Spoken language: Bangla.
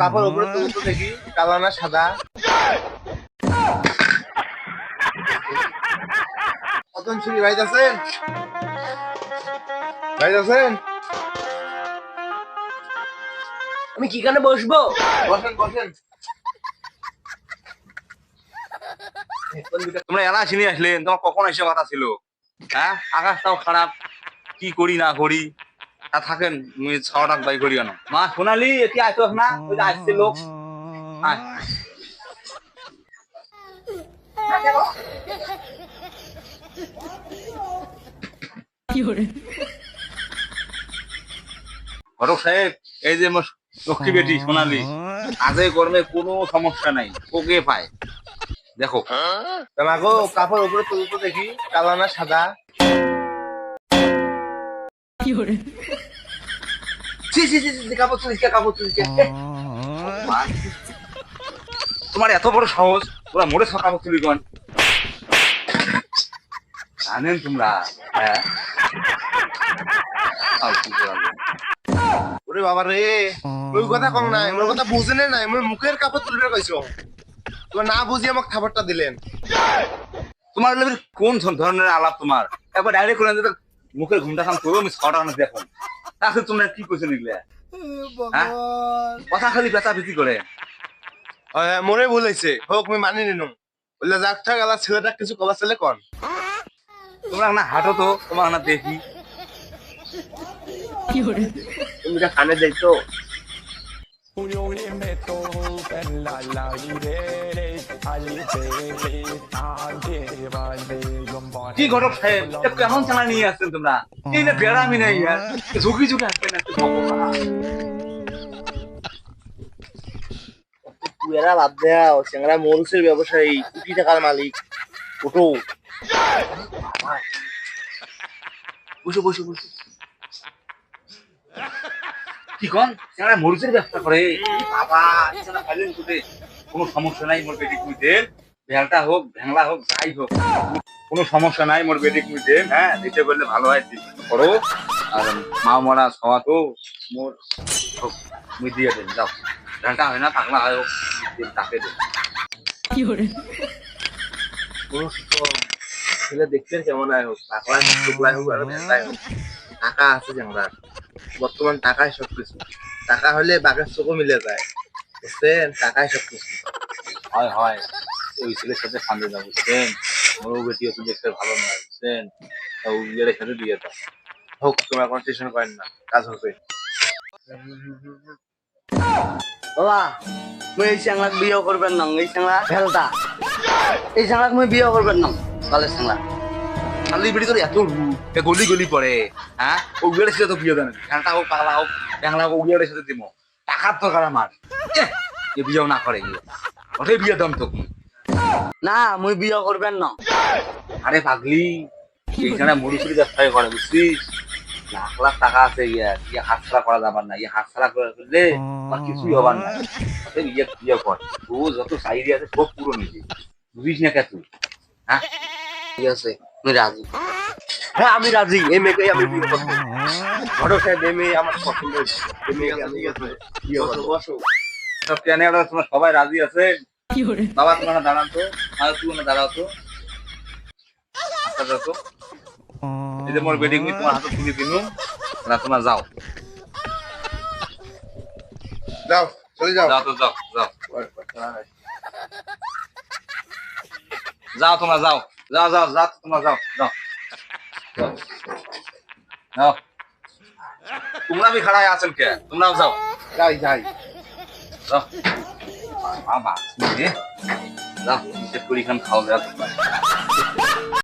কাপড় উপরে তো দেখি, কালো না সাদা। ভাই আছেন ভাই আছেন আমি কি কানে বসবো? বসেন বসেন। তোমরা এলা চিনি আসলেন তোমার কখন এসে কথা ছিল? হ্যাঁ? আকাশটাও খারাপ, কি করি না করি? থাকেন মুই ছাওয়াটা বাই করি কেন মা সোনালি আসো না? ওই আসছে লোক। আয়। ঘটক সাহেব এই যে লক্ষ্মী বেটি সোনালি আজে কর্মে কোনো সমস্যা নাই ওকে পায়। দেখো। গো কাপড় উপরে তুলে তো দেখি কালো না সাদা ছি ছি ছি ছি, কাপড় তুলিস কাপড় তুলিস তোমার এত বড় সাহস তোরা মোড়ে সব কাপড় তুলি জানেন তোমরা হ্যাঁ। ওরে বাবা রে ওই কথা কম নাই মোর কথা বুঝেনে নাই মোর মুখের কাপড় তুলবে কইছো তোমার না বুঝি আমাকে খাবারটা দিলেন তোমার কোন ধরনের আলাপ তোমার একবার ডাইরেক্ট করে মুখের ঘুমটা খান করব আমি ছটা মানুষ দেখো তাহলে তোমরা কি করছ নিগলে? হ্যাঁ? কথা খালি পেঁচা পেঁচি করে। মনে মোরে ভুল হয়েছে হোক আমি মানি নিলাম বললে যাক থাক আলা ছেলেটা কিছু কবার ছেলে কন? তোমরা না হাঁটো তো তোমার না দেখি। তুমি যা কানে যাই তো Julio le meto per la la ridere al bere ante vale gombon কি ঘটক সাহেব এটা কেমন চালা নিয়ে আসছেন তোমরা এই না বেড়ামি নেই আর ঝুঁকি ঝুঁকি আসছেন একটু তুই এরা বাদ দেও চেংরা মরুসের ব্যবসায়ী কোটি টাকার মালিক ওটো বসে বসে বসে কি কন সেখানে মরিচের ব্যবসা করে বাবা সেখানে ফাইলেন কোটে। কোনো সমস্যা নাই মোর বেটি কুইতে ভেলটা হোক ভ্যাংলা হোক যাই হোক। কোনো সমস্যা নাই মোর বেটি কুইতে হ্যাঁ? দিতে বললে ভালো হয় করো। আর মা মরা সওয়া তো মোর হোক মুই দিয়ে দেন যাও। ভ্যালটা হয় না পাগলা হয় হোক তাকে দেন। পুরুষ তো ছেলে দেখতেন কেমন আয় হোক টাকলাই হোক টুকলাই হোক আর ভেলাই হোক। টাকা আছে চেংরার বর্তমান টাকাই সব কিছু টাকা হলে বাঘের চোখও মিলে যায়। বুঝছেন? টাকাই সব কিছু হয় হয়। ওই ছেলের সাথে ফান্দে যাব বুঝছেন? মোরও বেটি ওকে দেখতে ভালো না বুঝছেন? তা ওই সাথে দিয়ে দাও। হোক তোমরা কোনো টেনশন করেন না কাজ হবে। বাবা মুই এই চ্যাংলাক বিয়ে করবেন না এই চ্যাংলা ভেলটা এই চ্যাংলাক মুই বিয়ে করবেন না। কালে চ্যাংলা শালি বেটি তোর এত গলি গলি পড়ে হ্যাঁ? ও বিয়ের সাথে তো বিয়ে দেন ঘাঁটা হোক পাগলা হোক, ব্যাংলা হোক বিয়ের সাথে দিব টাকার দরকার আমার। এ বিয়েও না করে গিয়ে। বিয়ে দাম তো না, মুই বিয়ে করবেন না। আরে পাগলি, এইখানে মরুচুরি ব্যবসায় করে, বুঝছিস? লাখ লাখ টাকা আছে ইয়ে ইয়ে হাত ছাড়া করা যাবার না ইয়ে হাত ছাড়া করে করলে আমার কিছুই হবার না। ইয়ে বিয়ে কর। তো যত চাহিদা আছে সব পুরো নিজে বুঝিস না কে তুই? হ্যাঁ? ঠিক আছে। মুই রাজি? হ্যাঁ আমি রাজি। এই মেয়েকে আমি বিয়ে করব। ঘটক সাহেব এই মেয়ে আমার পছন্দ। এই মেয়েকে আমি বিয়ে করব। বসো। সব কেন তোমার সবাই রাজি আছে? বাবা তোমরা দাঁড়ান তো। আর তুই না দাঁড়াও তো। আচ্ছা তো। এই যে মোর বেডিং তোমার হাতে তুলে দিনু। না তোমরা যাও। যাও চলে যাও। যাও তো যাও যাও। যাও তোমরা যাও। যাও যাও যা তোমরা যাও যাও। যাও। তোমরা বি খাড়ায় আছেন কে? তোমরাও যাও। যাই যাই। যাও। বাবা যাও খাওয়া দাওয়া